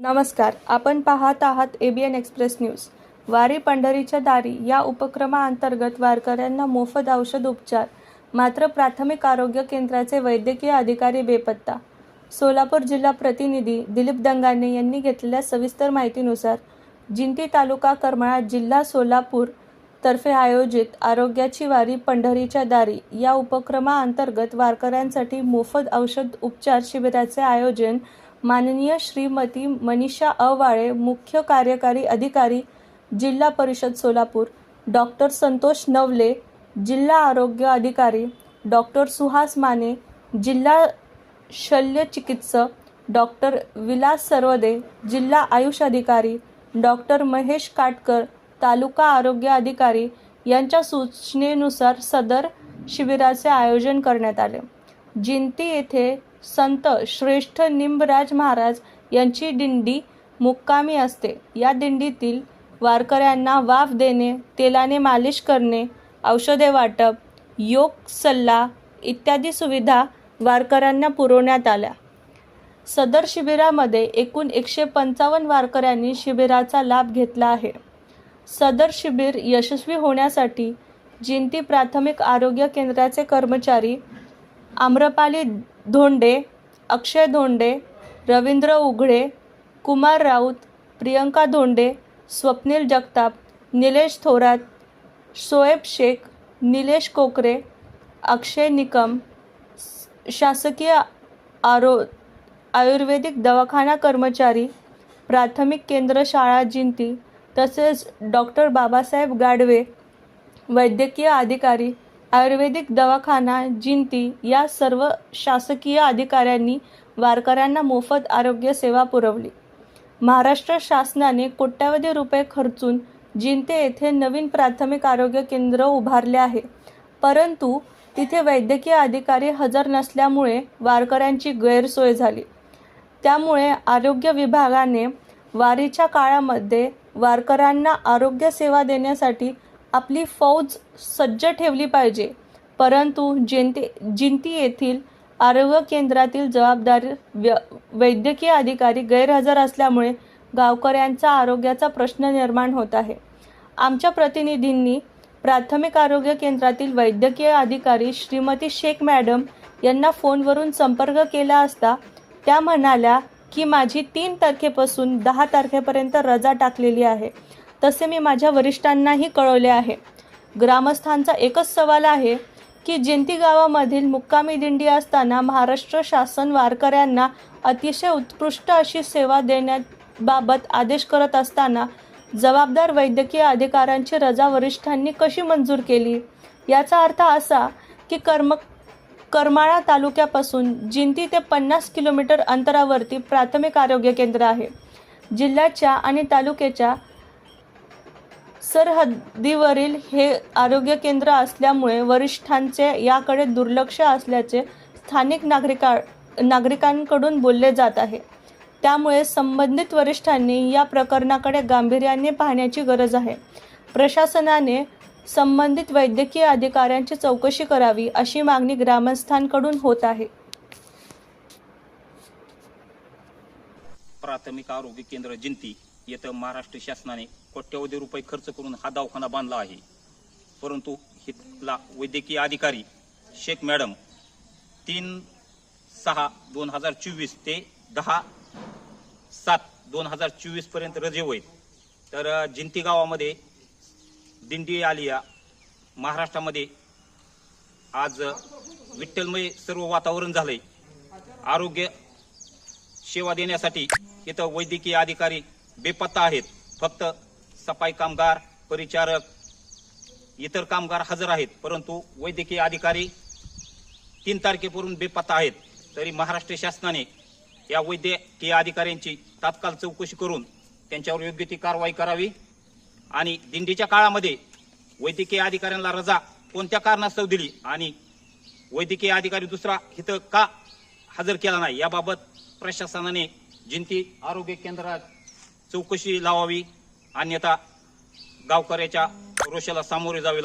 नमस्कार आपण पाहत आहात एबीएन एक्सप्रेस न्यूज वारी पंढरीच्या दारी या उपक्रमाअंतर्गत वारकऱ्यांना मोफत औषध उपचार मात्र प्राथमिक आरोग्य केंद्राचे वैद्यकीय अधिकारी बेपत्ता. सोलापूर जिल्हा प्रतिनिधी दिलीप दंगाने यांनी घेतलेल्या सविस्तर माहितीनुसार जिंती तालुका करमाळा जिल्हा सोलापूर तर्फे आयोजित आरोग्याची वारी पंढरीच्या दारी या उपक्रमाअंतर्गत वारकऱ्यांसाठी मोफत औषध उपचार शिबिराचे आयोजन माननीय श्रीमती मनीषा अवाळे मुख्य कार्यकारी अधिकारी जिल्हा परिषद सोलापूर डॉक्टर संतोष नवले जिल्हा आरोग्य अधिकारी डॉक्टर सुहास माने जिल्हा शल्य चिकित्सक डॉक्टर विलास सर्वदे जिल्हा आयुष अधिकारी डॉक्टर महेश काटकर तालुका आरोग्य अधिकारी यांच्या सूचनेनुसार सदर शिबिराचे आयोजन करण्यात आले. जिंती येथे संत श्रेष्ठ निंबराज महाराज यांची दिंडी मुक्कामी असते. या दिंडीतील वारकऱ्यांना वाफ देणे तेलाने मालिश करणे औषधे वाटप योग सल्ला इत्यादी सुविधा वारकऱ्यांना पुरवण्यात आल्या. सदर शिबिरामध्ये एकूण एकशे पंचावन्न वारकऱ्यांनी शिबिराचा लाभ घेतला आहे. सदर शिबिर यशस्वी होण्यासाठी जिंती प्राथमिक आरोग्य केंद्राचे कर्मचारी आम्रपाली धोंडे अक्षय धोंडे रवींद्र उघडे कुमार राऊत प्रियंका धोंडे स्वप्नील जगताप निलेश थोरात शोएब शेख निलेश कोकरे अक्षय निकम शासकीय आरो आयुर्वेदिक दवाखाना कर्मचारी प्राथमिक केंद्र शाळा जिंती तसेच डॉक्टर बाबासाहेब गाडवे वैद्यकीय अधिकारी आयुर्वेदिक दवाखाना जिंती या सर्व शासकीय अधिकाऱ्यांनी वारकऱ्यांना मोफत आरोग्य सेवा पुरवली. महाराष्ट्र शासनाने कोट्यावधी रुपये खर्चून जिंते येथे नवीन प्राथमिक आरोग्य केंद्र उभारले आहे. परंतु तिथे वैद्यकीय अधिकारी हजर नसल्यामुळे वारकऱ्यांची गैरसोय झाली. त्यामुळे आरोग्य विभागाने वारीच्या काळामध्ये वारकऱ्यांना आरोग्य सेवा देण्यासाठी आपली फौज सज्ज ठेवली पाहिजे. परंतु जिंती जिंती येथील आरोग्य केंद्रातील जबाबदार व्य वैद्यकीय अधिकारी गैरहजर असल्यामुळे गावकऱ्यांचा आरोग्याचा प्रश्न निर्माण होत आहे. आमच्या प्रतिनिधींनी प्राथमिक आरोग्य केंद्रातील वैद्यकीय अधिकारी श्रीमती शेख मॅडम यांना फोनवरून संपर्क केला असता त्या म्हणाल्या की माझी तीन तारखेपासून दहा तारखेपर्यंत रजा टाकलेली आहे. तसे मी माझ्या वरिष्ठांनाही कळवले आहे. ग्रामस्थांचा एकच सवाल आहे की जिंती गावामधील मुक्कामी दिंडी असताना महाराष्ट्र शासन वारकऱ्यांना अतिशय उत्कृष्ट अशी सेवा देण्याबाबत आदेश करत असताना जबाबदार वैद्यकीय अधिकाऱ्यांची रजा वरिष्ठांनी कशी मंजूर केली? याचा अर्थ असा की कर्म करमाळा तालुक्यापासून जिंती ते पन्नास किलोमीटर अंतरावरती प्राथमिक आरोग्य केंद्र आहे. जिल्ह्याच्या आणि तालुक्याच्या सरहद्दीवरील हे आरोग्य केंद्र असल्यामुळे वरिष्ठांचे याकडे दुर्लक्ष असल्याचे स्थानिक नागरिका नागरिकांकडून बोलले जात आहे. त्यामुळे संबंधित वरिष्ठांनी या प्रकरणाकडे गांभीर्याने पाहण्याची गरज आहे. प्रशासनाने संबंधित वैद्यकीय अधिकाऱ्यांची चौकशी करावी अशी मागणी ग्रामस्थांकडून होत आहे. प्राथमिक आरोग्य केंद्र जिंती. येथं महाराष्ट्र शासनाने कोट्यवधी रुपये खर्च करून हा दवाखाना बांधला आहे. परंतु हिला वैद्यकीय अधिकारी शेख मॅडम तीन सहा दोन हजार चोवीस ते दहा सात दोन हजार चोवीसपर्यंत रजे होईल. तर जिंती गावामध्ये दिंडी आलिया महाराष्ट्रामध्ये आज विठ्ठलमय सर्व वातावरण झालंय. आरोग्य सेवा देण्यासाठी इथं वैद्यकीय अधिकारी बेपत्ता आहेत. फक्त सफाई कामगार परिचारक इतर कामगार हजर आहेत. परंतु वैद्यकीय अधिकारी तीन तारखेपूर्वी बेपत्ता आहेत. तरी महाराष्ट्र शासनाने या वैद्यकीय अधिकाऱ्यांची तात्काळ चौकशी करून त्यांच्यावर योग्य ती कारवाई करावी आणि दिंडीच्या काळामध्ये वैद्यकीय अधिकाऱ्यांना रजा कोणत्या कारणास्तव दिली आणि वैद्यकीय अधिकारी दुसरा इथं का हजर केला नाही? याबाबत प्रशासनाने जिंती आरोग्य केंद्रात चौकशी लावावी. अन्यथा गावकऱ्याच्या रोषाला सामोरे जावे लागेल.